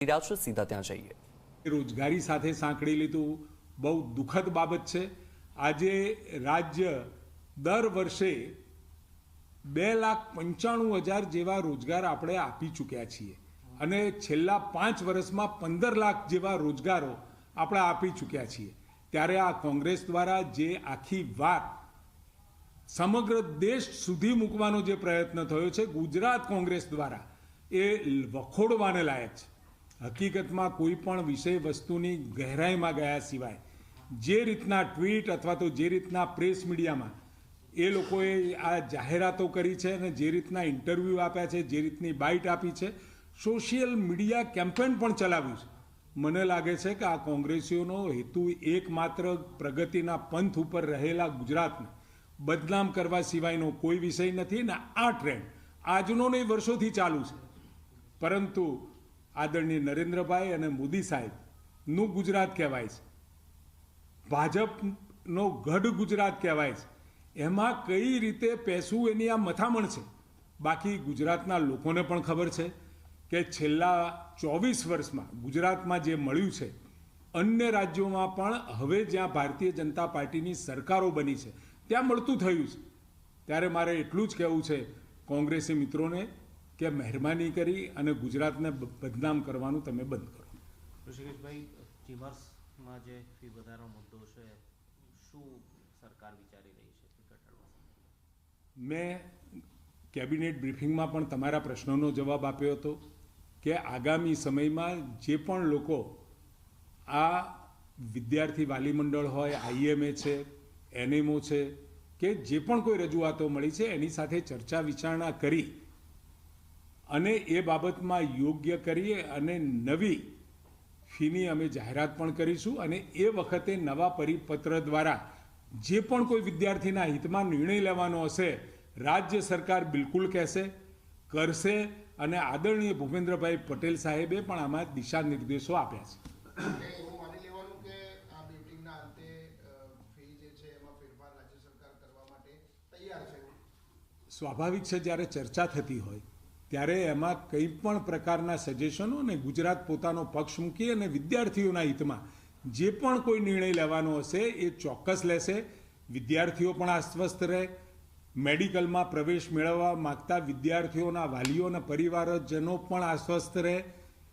રહ્યા છે, સીધા ત્યાં જઈએ. રોજગારી સાથે સાંકળી લીધું બહુ દુઃખદ બાબત છે. આજે રાજ્ય દર વર્ષે બે લાખ પંચાણું હજાર જેવા રોજગાર આપણે આપી ચૂક્યા છીએ. અને છેલ્લા પાંચ વર્ષમાં પંદર લાખ જેવા રોજગારો આપણે આપી ચૂક્યા છીએ. ત્યારે આ કોંગ્રેસ દ્વારા જે આખી વાત સમગ્ર દેશ સુધી મૂકવાનો જે પ્રયત્ન થયો છે, ગુજરાત કોંગ્રેસ દ્વારા, એ વખોડવાને લાયક છે. હકીકતમાં કોઈ પણ વિષય વસ્તુની ગહેરાઈમાં ગયા સિવાય, જે રીતના ટ્વીટ અથવા તો જે રીતના પ્રેસ મીડિયામાં એ લોકોએ આ જાહેરાતો કરી છે અને જે રીતના ઇન્ટરવ્યૂ આપ્યા છે, જે રીતની બાઇટ આપી છે, સોશિયલ મીડિયા કેમ્પેન પણ ચલાવ્યું છે. મને લાગે છે કે આ કોંગ્રેસીઓનો હેતુ એકમાત્ર પ્રગતિના પંથ ઉપર રહેલા ગુજરાતને બદનામ કરવા સિવાયનો કોઈ વિષય નથી ને આ ટ્રેન્ડ આજનો નહીં, વર્ષોથી ચાલુ છે. પરંતુ આદરણીય નરેન્દ્રભાઈ અને મોદી સાહેબનું ગુજરાત કહેવાય છે. ભાજપનો ગઢ ગુજરાત કહેવાય છે. એમાં કઈ રીતે પેસું એની આ મથામણ છે? બાકી ગુજરાતના લોકોને પણ ખબર છે કે છેલ્લા ચોવીસ વર્ષમાં ગુજરાતમાં જે મળ્યું છે, અન્ય રાજ્યોમાં પણ હવે જ્યાં ભારતીય જનતા પાર્ટીની સરકારો બની છે, ત્યાં મળતું થયું છે. ત્યારે મારે એટલું જ કહેવું છે, કોંગ્રેસી મિત્રોને કે મહેરબાની કરી અને ગુજરાતને બદનામ કરવાનું તમે બંધ કરો. ઋષિકેશભાઈ ચીમર્સમાં જે ફી વધારાનો મુદ્દો છે શું સરકાર વિચારી રહી છે મેં કેબિનેટ બ્રિફિંગમાં પણ તમારા પ્રશ્નોનો જવાબ આપ્યો હતો કે આગામી સમયમાં જે પણ લોકો આ વિદ્યાર્થી વાલી મંડળ હોય આઈએમએ છે એનએમઓ છે કે જે પણ કોઈ રજૂઆતો મળી છે એની સાથે ચર્ચા વિચારણા કરી અને એ બાબતમાં યોગ્ય કરીએ અને નવી ફીની અમે જાહેરાત પણ કરીશું અને એ વખતે નવા પરિપત્ર દ્વારા જે પણ કોઈ વિદ્યાર્થીના હિતમાં નિર્ણય લેવાનો હશે રાજ્ય સરકાર બિલકુલ કહેશે કરશે અને આદરણીય ભૂપેન્દ્રભાઈ પટેલ સાહેબે પણ આમાં દિશા નિર્દેશો આપ્યા છે. સ્વાભાવિક છે જ્યારે ચર્ચા થતી હોય ત્યારે એમાં કંઈ પણ પ્રકારના સજેશનો અને ગુજરાત પોતાનો પક્ષ મૂકી અને વિદ્યાર્થીઓના હિતમાં જે પણ કોઈ નિર્ણય લેવાનો હશે એ ચોક્કસ લેશે. વિદ્યાર્થીઓ પણ આશ્વસ્ત રહે. મેડિકલમાં પ્રવેશ મેળવવા માગતા વિદ્યાર્થીઓના વાલીઓ અને પરિવારજનો પણ આશ્વસ્ત રહે.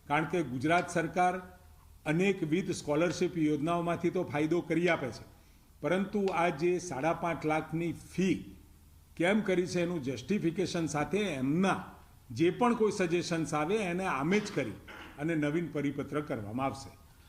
કારણ કે ગુજરાત સરકાર અનેકવિધ સ્કોલરશિપ યોજનાઓમાંથી તો ફાયદો કરી આપે છે. પરંતુ આ જે સાડા પાંચ લાખની ફી કેમ કરી છે એનું જસ્ટિફિકેશન સાથે એમના જે પણ કોઈ સજેશન્સ આવે એને આમે જ કરી અને નવીન પરિપત્ર કરવામાં આવશે.